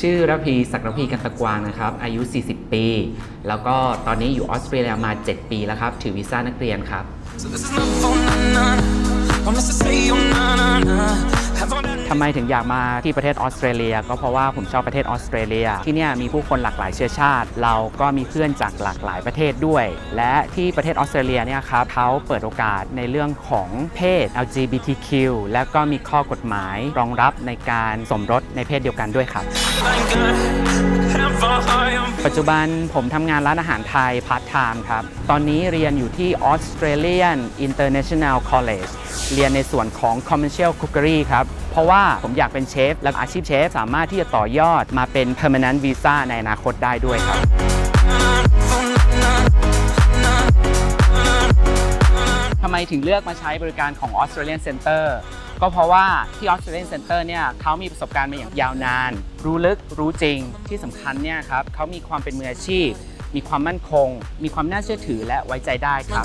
ชื่อระพีศักดิ์ระพีกันตะกวางนะครับ อายุ 40 ปี แล้วก็ตอนนี้อยู่ออสเตรเลียมา 7 ปีแล้วครับ ถือวีซ่านักเรียนครับ So ทำไมถึงอยากมาที่ประเทศออสเตรเลีย ก็เพราะว่าผมชอบประเทศออสเตรเลีย ที่เนี่ยมีผู้คนหลากหลายเชื้อชาติ เราก็มีเพื่อนจากหลากหลายประเทศด้วย และที่ประเทศออสเตรเลียเนี่ยครับเขาเปิดโอกาสในเรื่องของเพศ LGBTQ และก็มีข้อกฎหมายรองรับในการสมรสในเพศเดียวกันด้วยครับ ปัจจุบันผมทำงานร้านอาหารไทยพาร์ทไทม์ครับ ตอนนี้เรียนอยู่ที่ Australian International College เรียนในส่วนของ Commercial Cookery ครับ เพราะว่าผมอยากเป็นเชฟ และอาชีพเชฟสามารถที่จะต่อยอดมาเป็น Permanent Visa ในอนาคตได้ด้วยครับทำไมถึงเลือกมาใช้บริการของ Australian Center ก็เพราะว่าที่ Australian Center เนี่ยเขามีประสบการณ์มาอย่างยาวนาน รู้ลึกรู้จริงที่สำคัญเนี่ยครับเขามีความเป็นมืออาชีพ มีความมั่นคง มีความน่าเชื่อถือและไว้ใจได้ครับ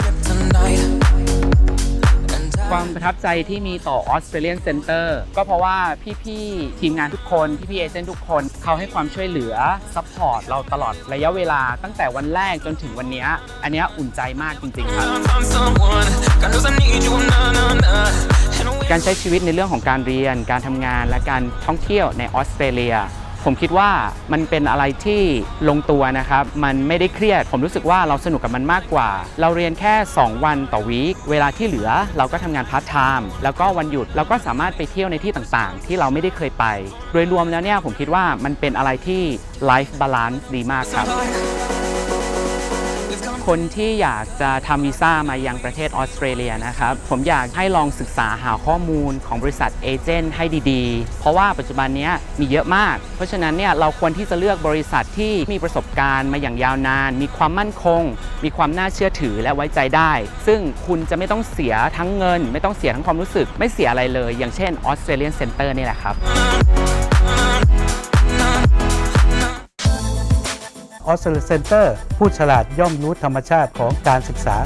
ความประทับใจที่มีต่อ Australian Center ก็เพราะว่าพี่ๆทีมงานทุกคนพี่ๆเอเจนต์ทุกคนเขาให้ความช่วยเหลือซัพพอร์ตเราตลอดระยะเวลาตั้งแต่วันแรกจนถึงวันเนี้ยอันเนี้ยอุ่นใจมากจริงๆครับ การใช้ชีวิตในเรื่องของการเรียน การทำงานและการท่องเที่ยวในออสเตรเลีย ผมคิดว่ามันเป็นอะไรที่ลงตัวนะครับ มันไม่ได้เครียด ผมรู้สึกว่าเราสนุกกับมันมากกว่า เราเรียนแค่ 2 วันต่อวีคเวลาที่เหลือเราก็ทำงานพาร์ทไทม์แล้วก็วันหยุดเราก็สามารถไปเที่ยวในที่ต่างๆ ที่เราไม่ได้เคยไป โดยรวมแล้วเนี่ยผมคิดว่ามันเป็นอะไรที่ life balance ดีมากครับ คนที่อยากจะทำวีซ่ามายังประเทศออสเตรเลียนะครับ ผมอยากให้ลองศึกษาหาข้อมูลของบริษัทเอเจนต์ให้ดีๆ เพราะว่าปัจจุบันนี้มีเยอะมาก เพราะฉะนั้นเนี่ยเราควรที่จะเลือกบริษัทที่มีประสบการณ์มาอย่างยาวนาน มีความมั่นคง มีความน่าเชื่อถือและไว้ใจได้ ซึ่งคุณจะไม่ต้องเสียทั้งเงิน ไม่ต้องเสียทั้งความรู้สึก ไม่เสียอะไรเลย อย่างเช่น Australian Center นี่แหละครับ ออสเตรเลียเซ็นเตอร์ ผู้ฉลาดย่อมรู้ธรรมชาติของการศึกษา